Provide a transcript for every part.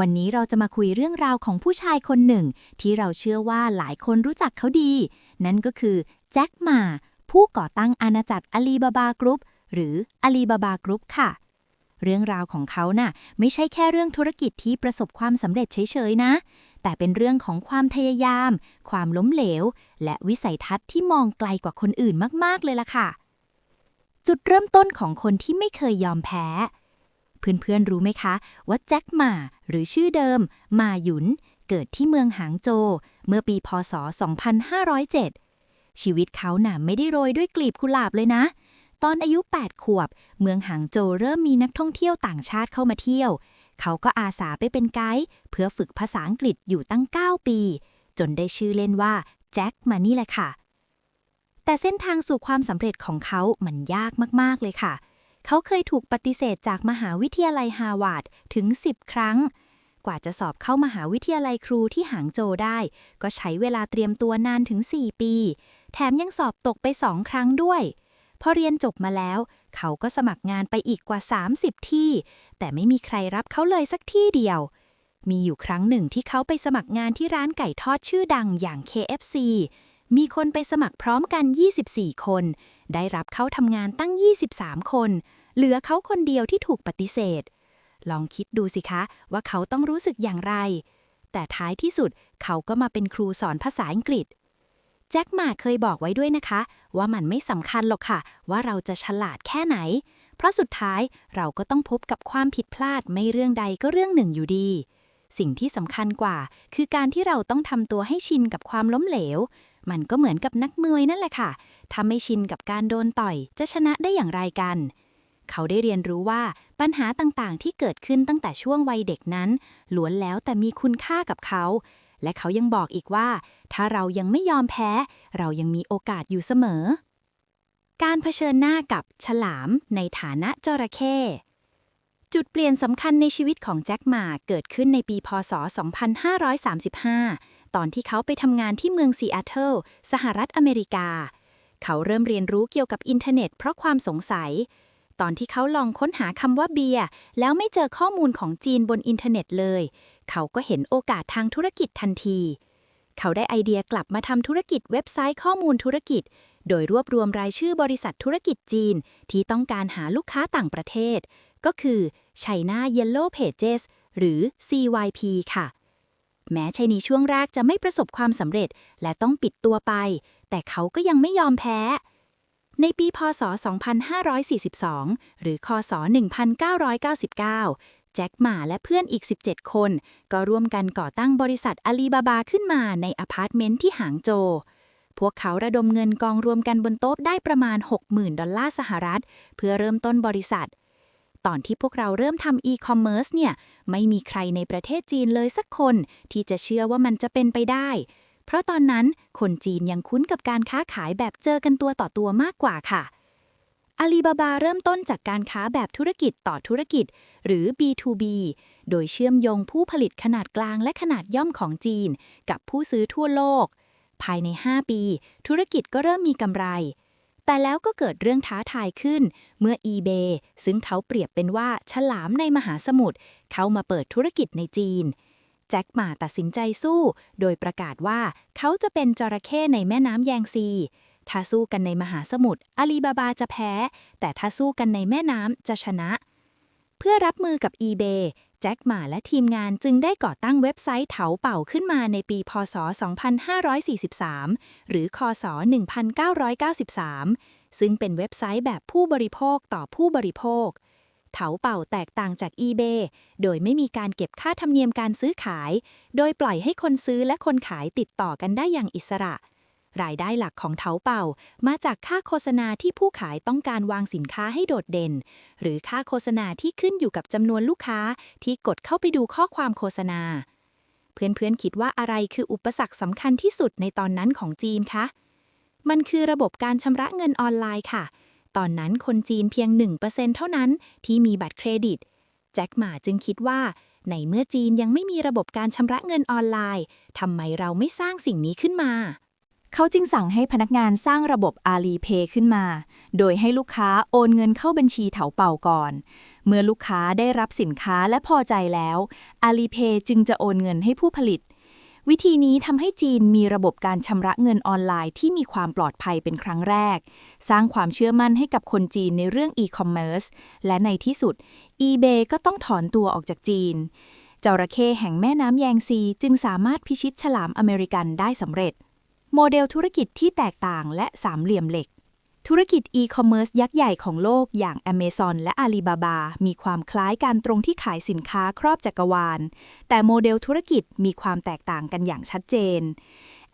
วันนี้เราจะมาคุยเรื่องราวของผู้ชายคนหนึ่ง ที่เราเชื่อว่าหลายคนรู้จักเขาดี นั่นก็คือแจ็คหมาผู้ก่อตั้งอาณาจักรอาลีบาบากรุ๊ปหรืออาลีบาบากรุ๊ปค่ะ เรื่องราวของเขาน่ะไม่ใช่แค่เรื่องธุรกิจที่ประสบความสำเร็จเฉยๆนะ แต่เป็นเรื่องของความพยายาม ความล้มเหลว และวิสัยทัศน์ที่มองไกลกว่าคนอื่นมากๆเลยล่ะค่ะ จุดเริ่มต้นของคนที่ไม่เคยยอมแพ้ เพื่อนๆรู้ไหมคะว่าแจ็คหมาหรือชื่อเดิมมาหยุน เกิดที่เมืองหางโจวเมื่อปีพศ 2507 ชีวิตเขาหน่ะไม่ได้โรยด้วยกลีบกุหลาบเลยนะ ตอนอายุ 8 ขวบ เมืองหางโจวเริ่มมีนักท่องเที่ยวต่างชาติเข้ามาเที่ยว เขาก็อาสาไปเป็นไกด์เพื่อฝึกภาษาอังกฤษอยู่ตั้ง 9 ปี จนได้ชื่อเล่นว่าแจ็คมานี่แหละค่ะแต่เส้นทางสู่ความสำเร็จของเขามันยากมาก ๆ เลยค่ะเเขาเคยถูกปฏิเสธจากมหาวิทยาลัยฮาร์วาร์ดถึง 10 ครั้ง กว่าจะสอบเข้ามหาวิทยาลัยครูที่หางโจได้ ก็ใช้เวลาเตรียมตัวนานถึง 4 ปี แถมยังสอบตกไป2ครั้งด้วย พอเรียนจบมาแล้ว เขาก็สมัครงานไปอีกกว่า 30 ที่ แต่ไม่มีใครรับเขาเลยสักที่เดียว มีอยู่ครั้งหนึ่งที่เขาไปสมัครงานที่ร้านไก่ทอดชื่อดังอย่าง KFC มีคนไปสมัครพร้อมกัน 24 คน ได้รับเข้าทำงานตั้ง 23 คน เหลือเขาคนเดียวที่ถูกปฏิเสธ ลองคิดดูสิคะว่าเขาต้องรู้สึกอย่างไร แต่ท้ายที่สุดเขาก็มาเป็นครูสอนภาษาอังกฤษ แจ็คหมาเคยบอกไว้ด้วยนะคะ ว่ามันไม่สำคัญหรอกค่ะ ว่าเราจะฉลาดแค่ไหน เพราะสุดท้ายเราก็ต้องพบกับความผิดพลาดไม่เรื่องใดก็เรื่องหนึ่งอยู่ดีสิ่งที่สำคัญกว่า คือการที่เราต้องทำตัวให้ชินกับความล้มเหลว มันก็เหมือนกับนักมวยนั่นแหละค่ะ ถ้าไม่ชินกับการโดนต่อย จะชนะได้อย่างไรกัน เขาได้เรียนรู้ว่าปัญหาต่างๆ ที่เกิดขึ้นตั้งแต่ช่วงวัยเด็กนั้น ล้วนแล้วแต่มีคุณค่ากับเขา และเขายังบอกอีกว่า ถ้าเรายังไม่ยอมแพ้ เรายังมีโอกาสอยู่เสมอ การเผชิญหน้ากับฉลามในฐานะจระเข้จุดเปลี่ยนสำคัญในชีวิตของแจ็คหมาเกิดขึ้นในปีพศ 2535 ตอนที่เขาไปทำงานที่เมืองซีแอตเทิลสหรัฐอเมริกา เขาเริ่มเรียนรู้เกี่ยวกับอินเทอร์เน็ตเพราะความสงสัย ตอนที่เขาลองค้นหาคำว่าเบียร์แล้วไม่เจอข้อมูลของจีนบนอินเทอร์เน็ตเลย เขาก็เห็นโอกาสทางธุรกิจทันที เขาได้ไอเดียกลับมาทำธุรกิจเว็บไซต์ข้อมูลธุรกิจ โดยรวบรวมรายชื่อบริษัทธุรกิจจีน ที่ต้องการหาลูกค้าต่างประเทศ ก็คือ China Yellow Pages หรือ CYP ค่ะ แม้ชัยนีช่วงแรกจะไม่ประสบความสำเร็จและต้องปิดตัวไป แต่เขาก็ยังไม่ยอมแพ้ ในปีพศ 2542 หรือคศ 1999แจ็คหมาและเพื่อนอีก 17 คน ก็ร่วมกันก่อตั้งบริษัทอาลีบาบาขึ้นมาในอพาร์ตเมนต์ที่หางโจ พวกเขาระดมเงินกองรวมกันบนโต๊ะได้ประมาณ 60,000 ดอลลาร์สหรัฐ เพื่อเริ่มต้นบริษัท ตอนที่พวกเราเริ่มทำอีคอมเมิร์ซเนี่ย ไม่มีใครในประเทศจีนเลยสักคน ที่จะเชื่อว่ามันจะเป็นไปได้ เพราะตอนนั้นคนจีนยังคุ้นกับการค้าขายแบบเจอกันตัวต่อตัวมากกว่าค่ะอาลีบาบาเริ่มต้นจากการค้าแบบธุรกิจต่อธุรกิจ หรือ B2B โดยเชื่อมโยงผู้ผลิตขนาดกลางและขนาดย่อมของจีน กับผู้ซื้อทั่วโลก ภายใน 5 ปี ธุรกิจก็เริ่มมีกำไร แต่แล้วก็เกิดเรื่องท้าทายขึ้น เมื่อ eBay ซึ่งเขาเปรียบเป็นว่าฉลามในมหาสมุทรเข้ามาเปิดธุรกิจในจีน แจ็คหมาตัดสินใจสู้ โดยประกาศว่าเขาจะเป็นจระเข้ในแม่น้ำแยงซี ถ้าสู้กันในมหาสมุทรอาลีบาบาจะแพ้ แต่ถ้าสู้กันในแม่น้ำจะชนะ เพื่อรับมือกับ eBay แจ็คหมาและทีมงานจึงได้ก่อตั้งเว็บไซต์เถาเป่าขึ้นมาในปี พศ 2543 หรือ คศ 1993 ซึ่งเป็นเว็บไซต์แบบผู้บริโภคต่อผู้บริโภค เถาเป่าแตกต่างจาก eBay โดยไม่มีการเก็บค่าธรรมเนียมการซื้อขาย โดยปล่อยให้คนซื้อและคนขายติดต่อกันได้อย่างอิสระ รายได้หลักของเถาเป่า มาจากค่าโฆษณาที่ผู้ขายต้องการวางสินค้าให้โดดเด่น หรือค่าโฆษณาที่ขึ้นอยู่กับจำนวนลูกค้าที่กดเข้าไปดูข้อความโฆษณา เพื่อนๆคิดว่าอะไรคืออุปสรรคสำคัญที่สุดในตอนนั้นของจีนคะ มันคือระบบการชำระเงินออนไลน์ค่ะ ตอนนั้นคนจีนเพียง 1%เท่านั้นที่มีบัตรเครดิต แจ็คหมาจึงคิดว่าในเมื่อจีนยังไม่มีระบบการชำระเงินออนไลน์ ทำไมเราไม่สร้างสิ่งนี้ขึ้นมา เขาจึงสั่งให้พนักงานสร้างระบบ Alipay ขึ้นมา โดยให้ลูกค้าโอนเงินเข้าบัญชีเถาเป่าก่อน เมื่อลูกค้าได้รับสินค้าและพอใจแล้ว Alipay จึงจะโอนเงินให้ผู้ผลิต วิธีนี้ทำให้จีนมีระบบการชำระเงินออนไลน์ที่มีความปลอดภัยเป็นครั้งแรก สร้างความเชื่อมั่นให้กับคนจีนในเรื่องอีคอมเมิร์ซและในที่สุด eBay ก็ต้องถอนตัวออกจากจีนจระเข้แห่งแม่น้ำแยงซีจึงสามารถพิชิตฉลามอเมริกันได้สำเร็จ โมเดลธุรกิจที่แตกต่างและสามเหลี่ยมเหล็ก ธุรกิจอีคอมเมิร์ซยักษ์ใหญ่ของโลกอย่าง Amazon และ Alibaba มีความคล้ายกันตรงที่ขายสินค้าครอบจักรวาล แต่โมเดลธุรกิจมีความแตกต่างกันอย่างชัดเจน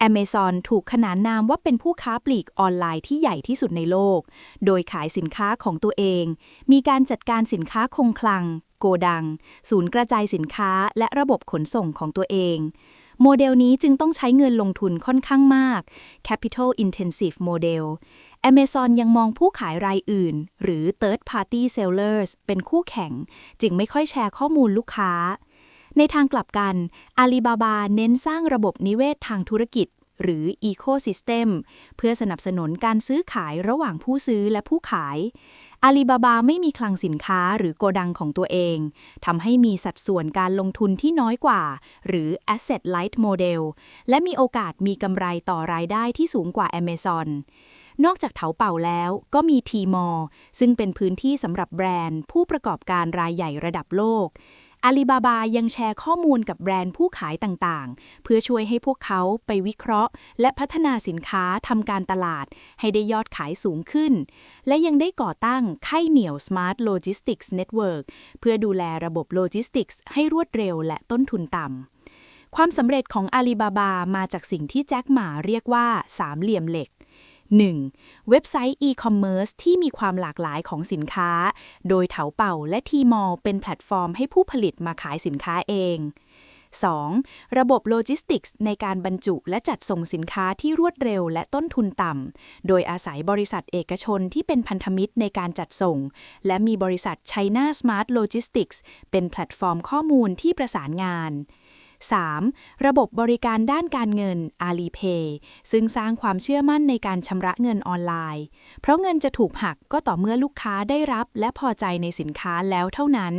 Amazon ถูกขนานนามว่าเป็นผู้ค้าปลีกออนไลน์ที่ใหญ่ที่สุดในโลก โดยขายสินค้าของตัวเอง มีการจัดการสินค้าคงคลัง โกดัง ศูนย์กระจายสินค้าและระบบขนส่งของตัวเอง โมเดลนี้จึงต้องใช้เงินลงทุนค่อนข้างมาก capital intensive model Amazon ยังมองผู้ขายรายอื่น หรือ third party sellers เป็นคู่แข่ง จึงไม่ค่อยแชร์ข้อมูลลูกค้า ในทางกลับกัน Alibaba เน้นสร้างระบบนิเวศทางธุรกิจ หรือ Ecosystem เพื่อสนับสนุนการซื้อขายระหว่างผู้ซื้อและผู้ขาย อาลีบาบาไม่มีคลังสินค้าหรือโกดังของตัวเองทำให้มีสัดส่วนการลงทุนที่น้อยกว่า หรือ Asset Light Model และมีโอกาสมีกำไรต่อรายได้ที่สูงกว่า Amazon นอกจากเถาเป่าแล้วก็มีทีมอซึ่งเป็นพื้นที่สำหรับแบรนด์ ผู้ประกอบการรายใหญ่ระดับโลก อาลีบาบายังแชร์ข้อมูลกับแบรนด์ผู้ขายต่างๆ เพื่อช่วยให้พวกเขาไปวิเคราะห์ และพัฒนาสินค้าทำการตลาด ให้ได้ยอดขายสูงขึ้น และยังได้ก่อตั้งไข่เหนียว Smart Logistics Network เพื่อดูแลระบบโลจิสติกส์ให้รวดเร็วและต้นทุนต่ำความสำเร็จของอาลีบาบามาจากสิ่งที่แจ็คหมาเรียกว่าสามเหลี่ยมเหล็ก 1. เว็บไซต์อีคอมเมิร์ซที่มีความหลากหลายของสินค้า โดยเถาเป่าและทีมอลเป็นแพลตฟอร์มให้ผู้ผลิตมาขายสินค้าเอง 2. ระบบโลจิสติกส์ในการบรรจุและจัดส่งสินค้าที่รวดเร็วและต้นทุนต่ำ โดยอาศัยบริษัทเอกชนที่เป็นพันธมิตรในการจัดส่ง และมีบริษัท China Smart Logistics เป็นแพลตฟอร์มข้อมูลที่ประสานงาน 3. ระบบบริการด้านการเงิน Alipay ซึ่งสร้างความเชื่อมั่นในการชำระเงินออนไลน์ เพราะเงินจะถูกหักก็ต่อเมื่อลูกค้าได้รับและพอใจในสินค้าแล้วเท่านั้น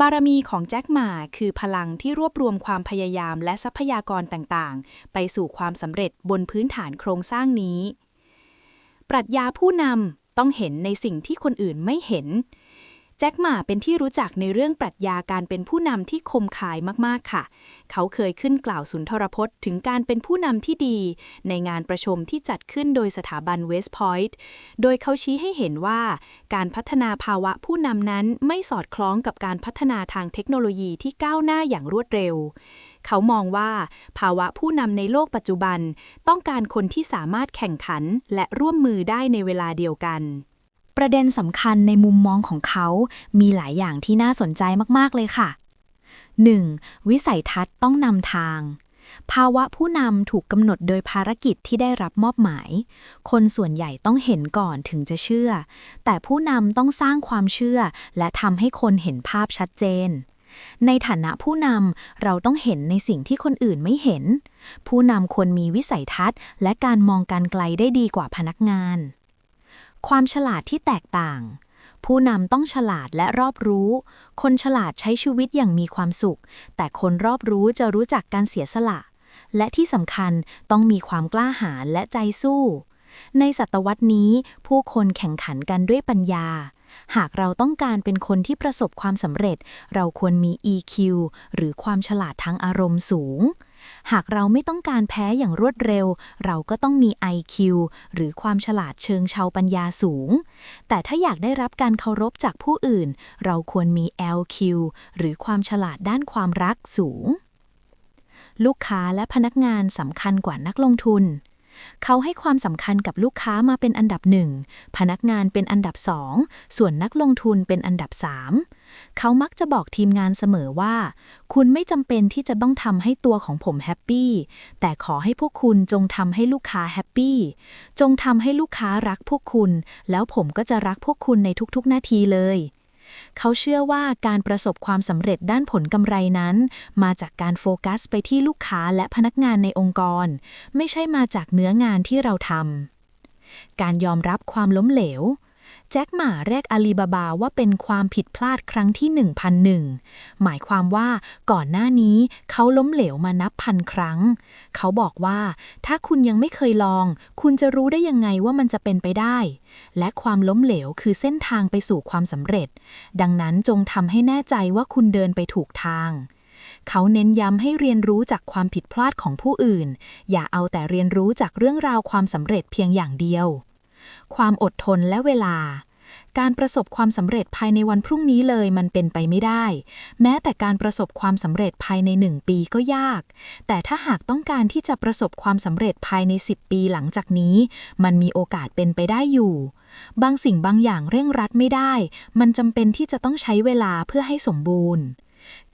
บารมีของแจ็คหมาคือพลังที่รวบรวมความพยายามและทรัพยากรต่างๆ ไปสู่ความสำเร็จบนพื้นฐานโครงสร้างนี้ ปรัชญาผู้นำต้องเห็นในสิ่งที่คนอื่นไม่เห็น แจ็คหม่าเป็นที่รู้จักในเรื่องปรัชญาการเป็นผู้นำที่คมคายมากๆค่ะ เขาเคยขึ้นกล่าวสุนทรพจน์ ถึงการเป็นผู้นำที่ดี ในงานประชุมที่จัดขึ้นโดยสถาบันเวสต์พอยต์โดยเขาชี้ให้เห็นว่า การพัฒนาภาวะผู้นำนั้นไม่สอดคล้องกับการพัฒนาทางเทคโนโลยีที่ก้าวหน้าอย่างรวดเร็วเขามองว่าภาวะผู้นำในโลกปัจจุบัน ต้องการคนที่สามารถแข่งขันและร่วมมือได้ในเวลาเดียวกัน ประเด็นสำคัญในมุมมองของเขา มีหลายอย่างที่น่าสนใจมากๆเลยค่ะ 1. วิสัยทัศน์ต้องนำทาง ภาวะผู้นำถูกกำหนดโดยภารกิจที่ได้รับมอบหมาย คนส่วนใหญ่ต้องเห็นก่อนถึงจะเชื่อ แต่ผู้นำต้องสร้างความเชื่อ และทำให้คนเห็นภาพชัดเจนในฐานะผู้นำเราต้องเห็นในสิ่งที่คนอื่นไม่เห็น ผู้นำควรมีวิสัยทัศน์ และการมองการไกลได้ดีกว่าพนักงาน ความฉลาดที่แตกต่าง ผู้นำต้องฉลาดและรอบรู้ คนฉลาดใช้ชีวิตอย่างมีความสุข แต่คนรอบรู้จะรู้จักการเสียสละ และที่สำคัญต้องมีความกล้าหาญและใจสู้ ในศตวรรษนี้ ผู้คนแข่งขันกันด้วยปัญญา หากเราต้องการเป็นคนที่ประสบความสำเร็จ เราควรมี EQ หรือความฉลาดทางอารมณ์สูง หากเราไม่ต้องการแพ้อย่างรวดเร็ว เราก็ต้องมี IQ หรือความฉลาดเชิงชาวปัญญาสูง แต่ถ้าอยากได้รับการเคารพจากผู้อื่น เราควรมี LQ หรือความฉลาดด้านความรักสูง ลูกค้าและพนักงานสำคัญกว่านักลงทุน เขาให้ความสำคัญกับลูกค้ามาเป็นอันดับหนึ่งพนักงานเป็นอันดับสองส่วนนักลงทุนเป็นอันดับสามเขามักจะบอกทีมงานเสมอว่า คุณไม่จำเป็นที่จะต้องทำให้ตัวของผมแฮปปี้แต่ขอให้พวกคุณจงทำให้ลูกค้าแฮปปี้จงทำให้ลูกค้ารักพวกคุณ แล้วผมก็จะรักพวกคุณในทุกๆ นาทีเลย เขาเชื่อว่าการประสบความสำเร็จด้านผลกำไรนั้น มาจากการโฟกัสไปที่ลูกค้าและพนักงานในองค์กร ไม่ใช่มาจากเนื้องานที่เราทำการยอมรับความล้มเหลว แจ็คหม่าแรกอาลีบาบาว่าเป็นความผิดพลาดครั้งที่ 1001 หมายความว่าก่อนหน้านี้เขาล้มเหลวมานับพันครั้ง เขาบอกว่าถ้าคุณยังไม่เคยลอง คุณจะรู้ได้ยังไงว่ามันจะเป็นไปได้ และความล้มเหลวคือเส้นทางไปสู่ความสำเร็จ ดังนั้นจงทำให้แน่ใจว่าคุณเดินไปถูกทางเขาเน้นย้ำให้เรียนรู้จากความผิดพลาดของผู้อื่น อย่าเอาแต่เรียนรู้จากเรื่องราวความสำเร็จเพียงอย่างเดียว ความอดทนและเวลา การประสบความสำเร็จภายในวันพรุ่งนี้เลยมันเป็นไปไม่ได้ แม้แต่การประสบความสำเร็จภายในหนึ่งปีก็ยาก แต่ถ้าหากต้องการที่จะประสบความสำเร็จภายใน 10 ปีหลังจากนี้ มันมีโอกาสเป็นไปได้อยู่ บางสิ่งบางอย่างเร่งรัดไม่ได้ มันจำเป็นที่จะต้องใช้เวลาเพื่อให้สมบูรณ์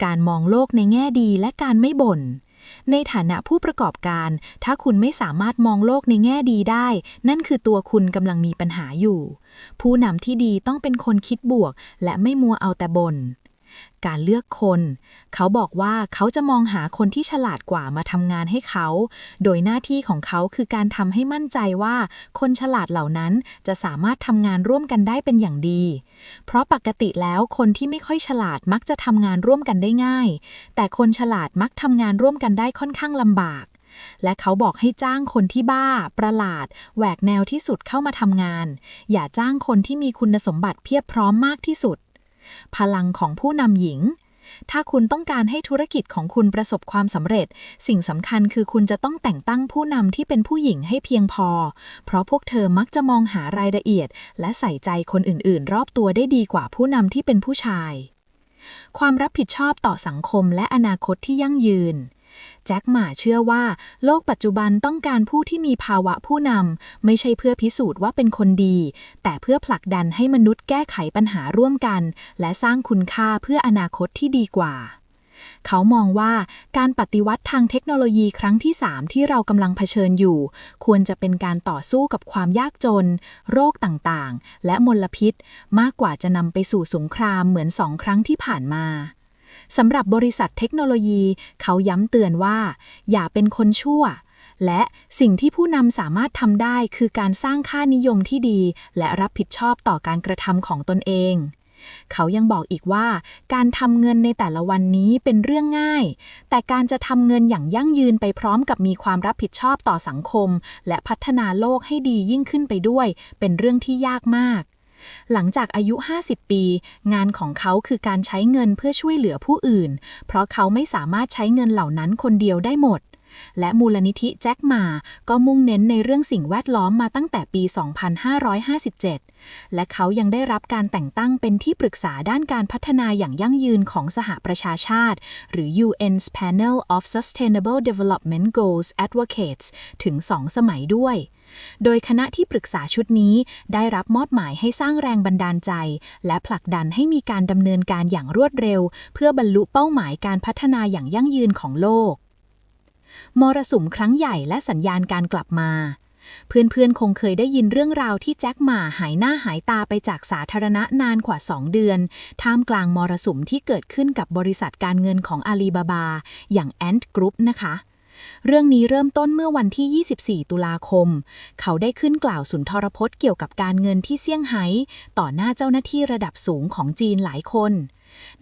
การมองโลกในแง่ดีและการไม่บ่น ในฐานะผู้ประกอบการ ถ้าคุณไม่สามารถมองโลกในแง่ดีได้ นั่นคือตัวคุณกำลังมีปัญหาอยู่ ผู้นำที่ดีต้องเป็นคนคิดบวก และไม่มัวเอาแต่บน่น การเลือกคน เขาบอกว่าเขาจะมองหาคนที่ฉลาดกว่ามาทำงานให้เขา โดยหน้าที่ของเขาคือการทำให้มั่นใจว่า คนฉลาดเหล่านั้นจะสามารถทำงานร่วมกันได้เป็นอย่างดี เพราะปกติแล้วคนที่ไม่ค่อยฉลาดมักจะทำงานร่วมกันได้ง่าย แต่คนฉลาดมักทำงานร่วมกันได้ค่อนข้างลำบากและเขาบอกให้จ้างคนที่บ้า ประหลาด แหวกแนวที่สุดเข้ามาทำงาน อย่าจ้างคนที่มีคุณสมบัติเพียบพร้อมมากที่สุด พลังของผู้นำหญิง ถ้าคุณต้องการให้ธุรกิจของคุณประสบความสำเร็จ สิ่งสำคัญคือคุณจะต้องแต่งตั้งผู้นำที่เป็นผู้หญิงให้เพียงพอ เพราะพวกเธอมักจะมองหารายละเอียด และใส่ใจคนอื่นๆ รอบตัวได้ดีกว่าผู้นำที่เป็นผู้ชาย ความรับผิดชอบต่อสังคมและอนาคตที่ยั่งยืน แจ็คหม่าเชื่อว่า โลกปัจจุบันต้องการผู้ที่มีภาวะผู้นำ ไม่ใช่เพื่อพิสูจน์ว่าเป็นคนดี แต่เพื่อผลักดันให้มนุษย์แก้ไขปัญหาร่วมกัน และสร้างคุณค่าเพื่ออนาคตที่ดีกว่าเขามองว่าการปฏิวัติทางเทคโนโลยีครั้งที่ 3 ที่เรากำลังเผชิญอยู่ ควรจะเป็นการต่อสู้กับความยากจน โรคต่างๆ และมลพิษ มากกว่าจะนำไปสู่สงครามเหมือนสองครั้งที่ผ่านมา สำหรับบริษัทเทคโนโลยี เขาย้ำเตือนว่า อย่าเป็นคนชั่ว และสิ่งที่ผู้นำสามารถทำได้คือการสร้างค่านิยมที่ดี และรับผิดชอบต่อการกระทำของตนเองเขายังบอกอีกว่า การทำเงินในแต่ละวันนี้เป็นเรื่องง่าย แต่การจะทำเงินอย่างยั่งยืนไปพร้อมกับมีความรับผิดชอบต่อสังคม และพัฒนาโลกให้ดียิ่งขึ้นไปด้วย เป็นเรื่องที่ยากมาก หลังจากอายุ 50 ปี งานของเขาคือการใช้เงินเพื่อช่วยเหลือผู้อื่น เพราะเขาไม่สามารถใช้เงินเหล่านั้นคนเดียวได้หมด และมูลนิธิแจ็คมา ก็มุ่งเน้นในเรื่องสิ่งแวดล้อมมาตั้งแต่ปี 2557 และเขายังได้รับการแต่งตั้งเป็นที่ปรึกษาด้านการพัฒนาอย่างยั่งยืนของสหประชาชาติ หรือ UN's Panel of Sustainable Development Goals Advocates ถึง 2 สมัยด้วย โดยคณะที่ปรึกษาชุดนี้ได้รับมอบหมายให้สร้างแรงบันดาลใจ และผลักดันให้มีการดำเนินการอย่างรวดเร็ว เพื่อบรรลุเป้าหมายการพัฒนาอย่างยั่งยืนของโลก มรสุมครั้งใหญ่และสัญญาณการกลับมา เพื่อนๆ คงเคยได้ยินเรื่องราวที่แจ็คหมาหายหน้าหายตาไปจากสาธารณะนานกว่า 2 เดือน ท่ามกลางมรสุมที่เกิดขึ้นกับบริษัทการเงินของอาลีบาบา อย่าง Ant Group นะคะ เรื่องนี้เริ่มต้นเมื่อวันที่ 24 ตุลาคม เขาได้ขึ้นกล่าวสุนทรพจน์เกี่ยวกับการเงินที่เซี่ยงไฮ้ต่อหน้าเจ้าหน้าที่ระดับสูงของจีนหลายคน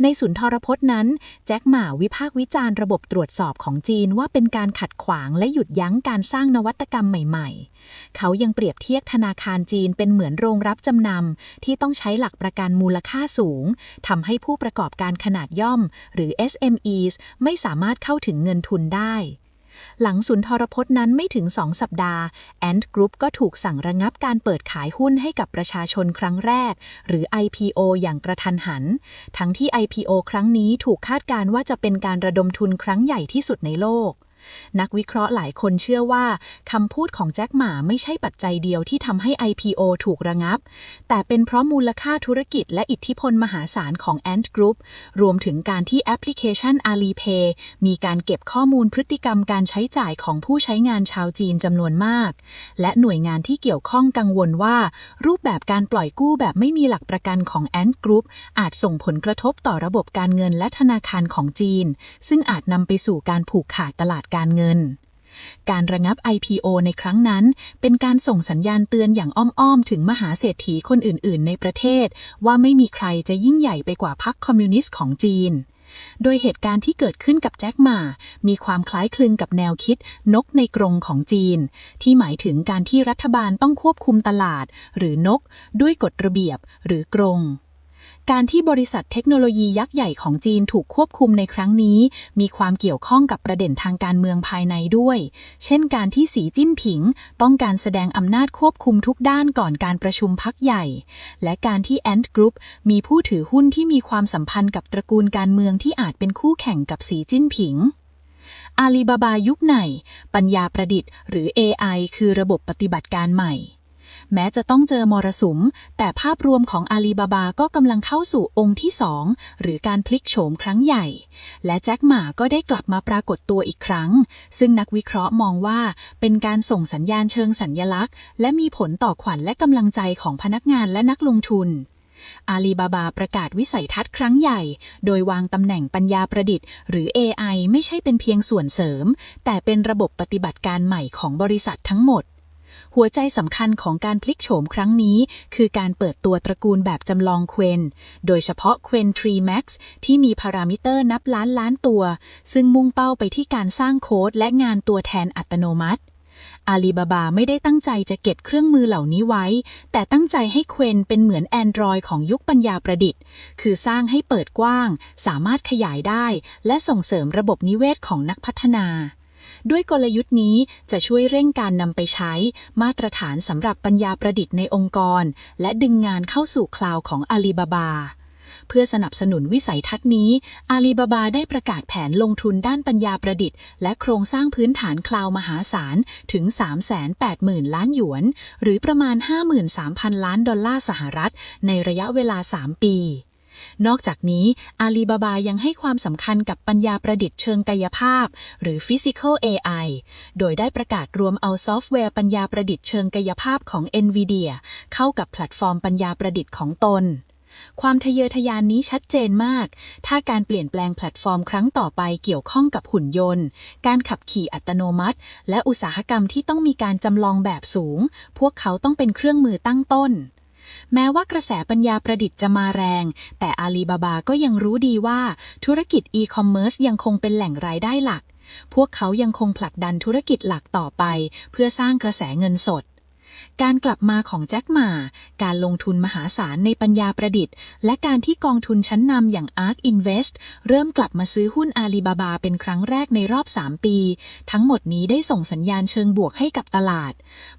ในสุนทรพจน์นั้น แจ็คหม่าวิพากษ์วิจารณ์ระบบตรวจสอบของจีนว่าเป็นการขัดขวางและหยุดยั้งการสร้างนวัตกรรมใหม่ๆ เขายังเปรียบเทียบธนาคารจีนเป็นเหมือนโรงรับจำนำที่ต้องใช้หลักประกันมูลค่าสูงทำให้ผู้ประกอบการขนาดย่อม หรือ SMEs ไม่สามารถเข้าถึงเงินทุนได้ หลังสุนทรพจน์นั้นไม่ถึง 2 สัปดาห์ Ant Group ก็ถูกสั่งระงับการเปิดขายหุ้นให้กับประชาชนครั้งแรก หรือ IPO อย่างกระทันหัน ทั้งที่ IPO ครั้งนี้ถูกคาดการณ์ว่าจะเป็นการระดมทุนครั้งใหญ่ที่สุดในโลก นักวิเคราะห์หลายคนเชื่อว่าคำพูดของแจ็คหมาไม่ใช่ปัจจัยเดียวที่ทำให้ IPO ถูกระงับ แต่เป็นเพราะมูลค่าธุรกิจและอิทธิพลมหาศาลของ Ant Group รวมถึงการที่แอปพลิเคชัน Alipay มีการเก็บข้อมูลพฤติกรรมการใช้จ่ายของผู้ใช้งานชาวจีนจำนวนมาก และหน่วยงานที่เกี่ยวข้องกังวลว่า รูปแบบการปล่อยกู้แบบไม่มีหลักประกันของ Ant Group อาจส่งผลกระทบต่อระบบการเงินและธนาคารของจีน ซึ่งอาจนำไปสู่การผูกขาดตลาดการเงิน การระงับ IPO ในครั้งนั้น เป็นการส่งสัญญาณเตือนอย่างอ้อม ๆ ถึงมหาเศรษฐีคนอื่น ๆ ในประเทศ ว่าไม่มีใครจะยิ่งใหญ่ไปกว่าพรรคคอมมิวนิสต์ของจีน โดยเหตุการณ์ที่เกิดขึ้นกับแจ็คหม่า มีความคล้ายคลึงกับแนวคิดนกในกรงของจีน ที่หมายถึงการที่รัฐบาลต้องควบคุมตลาด หรือนก ด้วยกฎระเบียบ หรือกรง การที่บริษัทเทคโนโลยียักษ์ใหญ่ของจีนถูกควบคุมในครั้งนี้ มีความเกี่ยวข้องกับประเด็นทางการเมืองภายในด้วย เช่นการที่สีจิ้นผิง ต้องการแสดงอำนาจควบคุมทุกด้านก่อนการประชุมพักใหญ่ และการที่ Ant Group มีผู้ถือหุ้นที่มีความสัมพันธ์กับตระกูลการเมืองที่อาจเป็นคู่แข่งกับสีจิ้นผิงอาลีบาบายุคไหน ปัญญาประดิษฐ์ หรือ AI คือระบบปฏิบัติการใหม่ แม้จะต้องเจอมรสุม แต่ภาพรวมของอาลีบาบาก็กำลังเข้าสู่องค์ที่สองหรือการพลิกโฉมครั้งใหญ่ และแจ็คหมาก็ได้กลับมาปรากฏตัวอีกครั้ง ซึ่งนักวิเคราะห์มองว่าเป็นการส่งสัญญาณเชิงสัญญลักษณ์ และมีผลต่อขวัญและกำลังใจของพนักงานและนักลงทุนอาลีบาบาประกาศวิสัยทัศน์ครั้งใหญ่ โดยวางตำแหน่งปัญญาประดิษฐ์ หรือ AI ไม่ใช่เป็นเพียงส่วนเสริม แต่เป็นระบบปฏิบัติการใหม่ของบริษัททั้งหมด หัวใจสำคัญของการพลิกโฉมครั้งนี้ คือการเปิดตัวตระกูลแบบจำลองเควนโดยเฉพาะเควน3 Max ที่มีพารามิเตอร์นับล้านล้านตัว ซึ่งมุ่งเป้าไปที่การสร้างโค้ดและงานตัวแทนอัตโนมัติอาลีบาบาไม่ได้ตั้งใจจะเก็บเครื่องมือเหล่านี้ไว้ แต่ตั้งใจให้เควนเป็นเหมือน Android ของยุคปัญญาประดิษฐ์ คือสร้างให้เปิดกว้าง สามารถขยายได้ และส่งเสริมระบบนิเวศของนักพัฒนา ด้วยกลยุทธ์นี้จะช่วยเร่งการนำไปใช้ มาตรฐานสำหรับปัญญาประดิษฐ์ในองค์กร และดึงงานเข้าสู่คลาวของอาลีบาบาเพื่อสนับสนุนวิสัยทัศน์นี้ อาลีบาบาได้ประกาศแผนลงทุนด้านปัญญาประดิษฐ์ และโครงสร้างพื้นฐานคลาวมหาศาล ถึง 380,000 ล้านหยวน หรือประมาณ 53,000 ล้านดอลลาร์สหรัฐ ในระยะเวลา 3 ปี นอกจากนี้อาลีบาบายังให้ความสำคัญกับปัญญาประดิษฐ์เชิงกายภาพ หรือ Physical AI โดยได้ประกาศรวมเอาซอฟต์แวร์ปัญญาประดิษฐ์เชิงกายภาพของ NVIDIA เข้ากับแพลตฟอร์มปัญญาประดิษฐ์ของตนความทะเยอทะยานนี้ชัดเจนมาก ถ้าการเปลี่ยนแปลงแพลตฟอร์มครั้งต่อไปเกี่ยวข้องกับหุ่นยนต์ การขับขี่อัตโนมัติ และอุตสาหกรรมที่ต้องมีการจำลองแบบสูง พวกเขาต้องเป็นเครื่องมือตั้งต้น แม้ว่ากระแสปัญญาประดิษฐ์จะมาแรง แต่อาลีบาบาก็ยังรู้ดีว่าธุรกิจอีคอมเมิร์ซยังคงเป็นแหล่งรายได้หลัก พวกเขายังคงผลักดันธุรกิจหลักต่อไป เพื่อสร้างกระแสเงินสด การกลับมาของแจ็คหมา การลงทุนมหาศาลในปัญญาประดิษฐ์ และการที่กองทุนชั้นนำอย่าง ARK Invest เริ่มกลับมาซื้อหุ้นอาลีบาบาเป็นครั้งแรกในรอบ 3 ปี ทั้งหมดนี้ได้ส่งสัญญาณเชิงบวกให้กับตลาด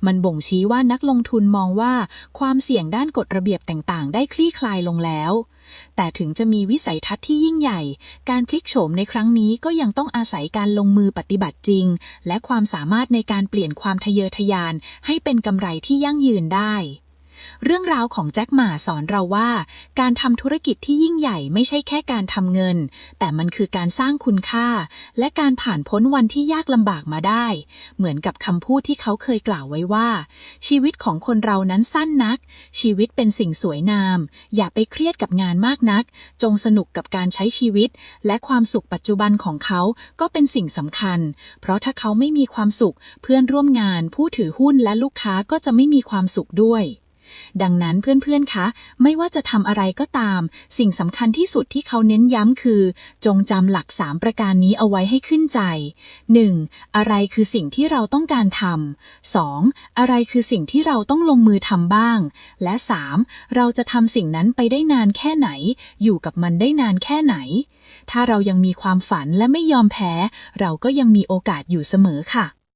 มันบ่งชี้ว่านักลงทุนมองว่าความเสี่ยงด้านกฎระเบียบต่างๆ ได้คลี่คลายลงแล้วแต่ถึงจะมีวิสัยทัศน์ที่ยิ่งใหญ่ การพลิกโฉมในครั้งนี้ก็ยังต้องอาศัยการลงมือปฏิบัติจริง และความสามารถในการเปลี่ยนความทะเยอทะยานให้เป็นกำไรที่ยั่งยืนได้ เรื่องราวของแจ็คหมาสอนเราว่า การทำธุรกิจที่ยิ่งใหญ่ไม่ใช่แค่การทำเงิน แต่มันคือการสร้างคุณค่า และการผ่านพ้นวันที่ยากลำบากมาได้ เหมือนกับคำพูดที่เขาเคยกล่าวไว้ว่า ชีวิตของคนเรานั้นสั้นนัก ชีวิตเป็นสิ่งสวยงาม อย่าไปเครียดกับงานมากนัก จงสนุกกับการใช้ชีวิต และความสุขปัจจุบันของเขาก็เป็นสิ่งสำคัญ เพราะถ้าเขาไม่มีความสุข เพื่อนร่วมงาน ผู้ถือหุ้นและลูกค้าก็จะไม่มีความสุขด้วย ดังนั้นเพื่อนๆ คะ ไม่ว่าจะทำอะไรก็ตาม สิ่งสำคัญที่สุดที่เขาเน้นย้ำคือ จงจำหลัก 3 ประการนี้เอาไว้ให้ขึ้นใจ 1. อะไรคือสิ่งที่เราต้องการทำ 2. อะไรคือสิ่งที่เราต้องลงมือทำบ้าง และ 3. เราจะทำสิ่งนั้นไปได้นานแค่ไหน อยู่กับมันได้นานแค่ไหน ถ้าเรายังมีความฝันและไม่ยอมแพ้ เราก็ยังมีโอกาสอยู่เสมอค่ะ